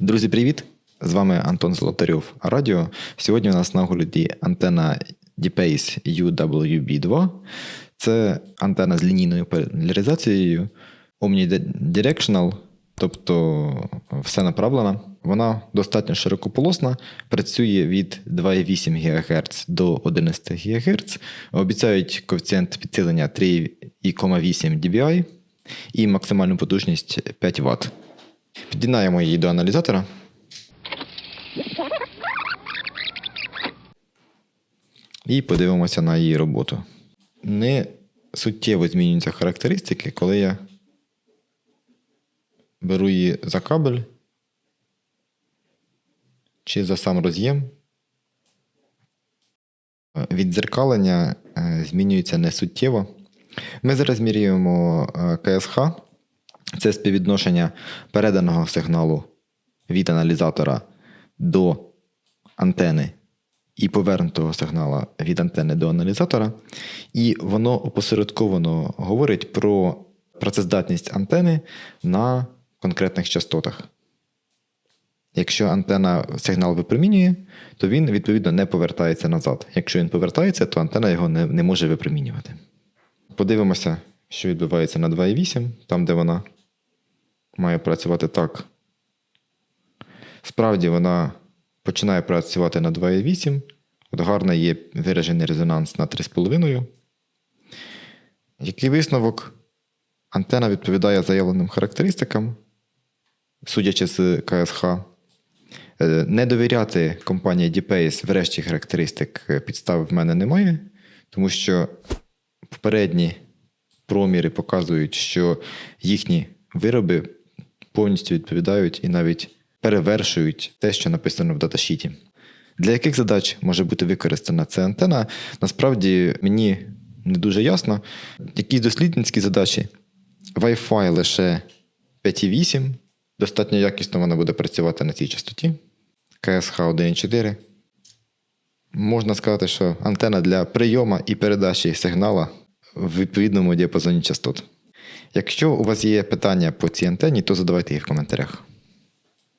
Друзі, привіт! З вами Антон Золотарьов Радіо. Сьогодні у нас на огляді антена DPace UWB2. Це антена з лінійною поляризацією Omnidirectional, тобто все направлена. Вона достатньо широкополосна, працює від 2,8 ГГц до 11 ГГц. Обіцяють коефіцієнт підсилення 3,8 dBi і максимальну потужність 5 Вт. Під'єднаємо її до аналізатора. І подивимося на її роботу. Не суттєво змінюються характеристики, коли я беру її за кабель чи за сам роз'єм. Віддзеркалення е, змінюється не суттєво. Ми зараз міряємо е, КСХ. Це співвідношення переданого сигналу від аналізатора до антени і повернутого сигналу від антени до аналізатора. І воно опосередковано говорить про працездатність антени на конкретних частотах. Якщо антена сигнал випромінює, то він відповідно не повертається назад. Якщо він повертається, то антена його не, не може випромінювати. Подивимося, що відбувається на 2,8, там, де вона має працювати так. Справді вона починає працювати на 2,8. От гарно є виражений резонанс на 3,5. Який висновок? Антена відповідає заявленим характеристикам, судячи з КСХ. Е, Не довіряти компанії DPace в решті характеристик е, підстав в мене немає, тому що попередні проміри показують, що їхні вироби повністю відповідають і навіть перевершують те, що написано в даташіті. Для яких задач може бути використана ця антена, насправді мені не дуже ясно. Якісь дослідницькі задачі Wi-Fi лише 5,8, достатньо якісно вона буде працювати на цій частоті. КСХ 1,4. Можна сказати, що антена для прийому і передачі сигнала в відповідному діапазоні частот. Якщо у вас є питання по цій антені, то задавайте їх в коментарях.